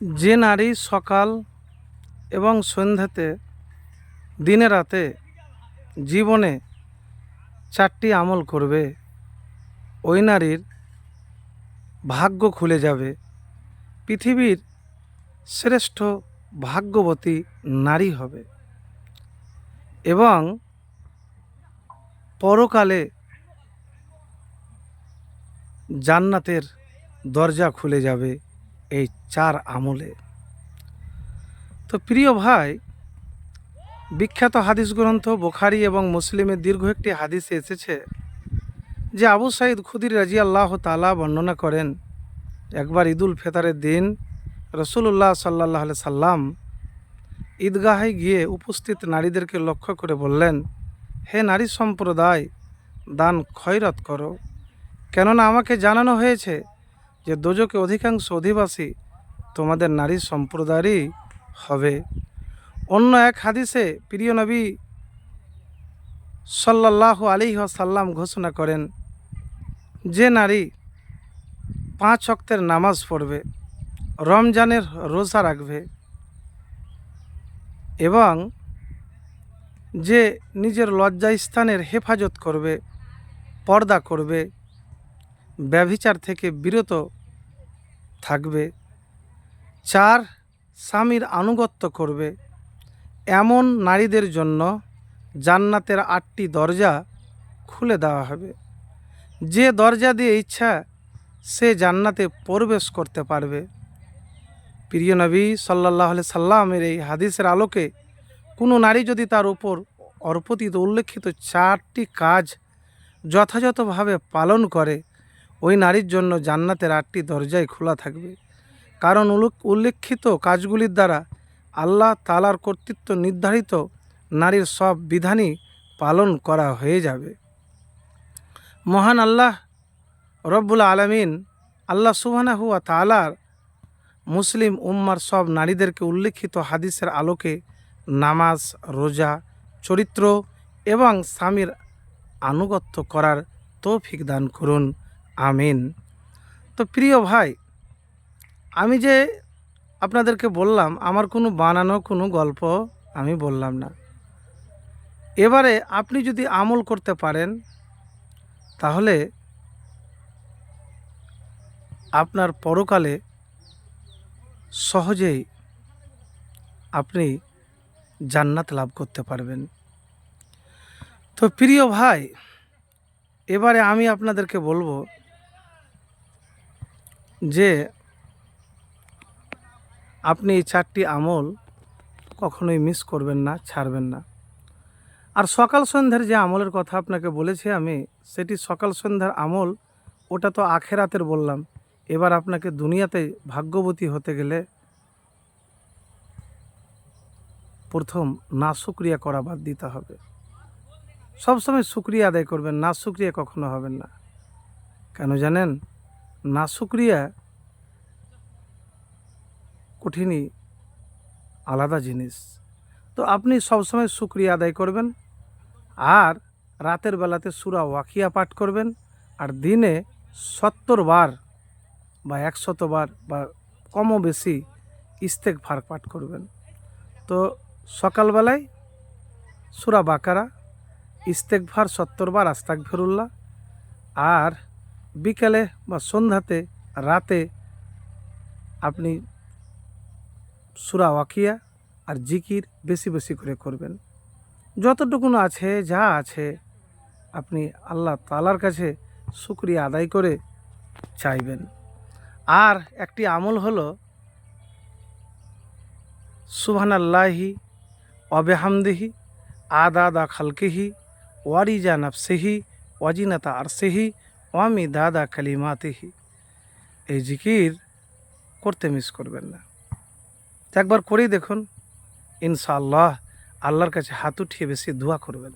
যে নারী সকাল এবং সন্ধ্যাতে দিনে রাতে জীবনে চারটি আমল করবে, ওই নারীর ভাগ্য খুলে যাবে। পৃথিবীর শ্রেষ্ঠ ভাগ্যবতী নারী হবে এবং পরকালে জান্নাতের দরজা খুলে যাবে। এই চার আমলে। তো প্রিয় ভাই, বিখ্যাত হাদিস গ্রন্থ বোখারি এবং মুসলিমের দীর্ঘ একটি হাদিসে এসেছে যে আবু সাইদ খুদির রাজি আল্লাহ তালা বর্ণনা করেন, একবার ঈদুল ফেতারের দিন রসুল্লাহ সাল্লাহ সাল্লাম ঈদগাহে গিয়ে উপস্থিত নারীদেরকে লক্ষ্য করে বললেন, হে নারী সম্প্রদায়, দান খয়রাত করো। কেননা আমাকে জানানো হয়েছে যে দোজকে অধিকাংশ অধিবাসী তোমাদের নারী সম্প্রদায়েরই হবে। অন্য এক হাদিসে প্রিয় নবী সাল্লাহ আলী সাল্লাম ঘোষণা করেন, যে নারী পাঁচ অক্তের নামাজ পড়বে, রমজানের রোজা রাখবে এবং যে নিজের লজ্জাস্থানের হেফাজত করবে, পর্দা করবে, ব্যভিচার থেকে বিরত থাকবে। চার, স্বামীর আনুগত্য করবে। এমন নারীদের জন্য জান্নাতের আটটি দরজা খুলে দেওয়া হবে। যে দরজা দিয়ে ইচ্ছা, সে জান্নাতে প্রবেশ করতে পারবে। প্রিয় নবী সাল্লাহ সাল্লামের এই হাদিসের আলোকে কোনো নারী যদি তার উপর অর্পতিত উল্লেখিত চারটি কাজ যথাযথভাবে পালন করে ওই নারীর জন্য জান্নাতের আটটি দরজাই খোলা থাকবে। কারণ উল্লেখ- উল্লেখিত কাজগুলির দ্বারা আল্লাহ তালার কর্তৃত্ব নির্ধারিত নারীর সব বিধানই পালন করা হয়ে যাবে। মহান আল্লাহ রব্বুল আলমিন আল্লাহ সুবহানাহু ওয়া তালার মুসলিম উম্মার সব নারীদেরকে উল্লেখিত হাদিসের আলোকে নামাজ, রোজা, চরিত্র এবং স্বামীর আনুগত্য করার তৌফিক দান করুন। আমিন। তো প্রিয় ভাই, আমি যে আপনাদেরকে বললাম, আমার কোনো বানানো, কোনো গল্প আমি বললাম না। এবারে আপনি যদি আমল করতে পারেন, তাহলে আপনার পরকালে সহজেই আপনি জান্নাত লাভ করতে পারবেন। তো প্রিয় ভাই, এবারে আমি আপনাদেরকে বলব যে আপনি এই চারটি আমল কখনোই মিস করবেন না, ছাড়বেন না। আর সকাল সন্ধ্যার যে আমলের কথা আপনাকে বলেছি আমি, সেটি সকাল সন্ধ্যার আমল, ওটা তো আখেরাতের বললাম। এবার আপনাকে দুনিয়াতে ভাগ্যবতী হতে গেলে প্রথম না শুক্রিয়া করা বাদ দিতে হবে। সবসময় শুক্রিয়া আদায় করবেন না শুক্রিয়া কখনো হবেন না। কেন জানেন? না শুক্রিয়া, কঠিনই আলাদা জিনিস। তো আপনি সবসময় শুক্রিয়া আদায় করবেন আর রাতের বেলাতে সুরা ওয়াকিয়া পাঠ করবেন আর দিনে সত্তর বার বা একশত বার বা কমও বেশি ইস্তেক ফার পাঠ করবেন। তো সকালবেলায় সুরা বাকারা ইস্তেকভার সত্তর বার আস্তাক ফেরুল্লাহ আর বিকেলে বা সন্ধ্যাতে, রাতে আপনি সুরা ওয়াকিয়া আর জিকির বেশি বেশি করে করবেন। যতটুকুন আছে, যা আছে, আপনি আল্লাহ তালার কাছে শুক্রিয়া আদায় করে চাইবেন। আর একটি আমল হলো সুবহান আল্লাহি অবেহামদিহি আদা দা খালকিহি, ওয়ারিজা নফসিহি, ওয়াজিনাতা আরসিহি ওয়ামি দাদা কালিমাতিহি। এই জিকির করতে মিস করবেন না। একবার করেই দেখুন, ইনশাআল্লাহ আল্লাহর কাছে হাত উঠিয়ে বেশি দোয়া করবেন।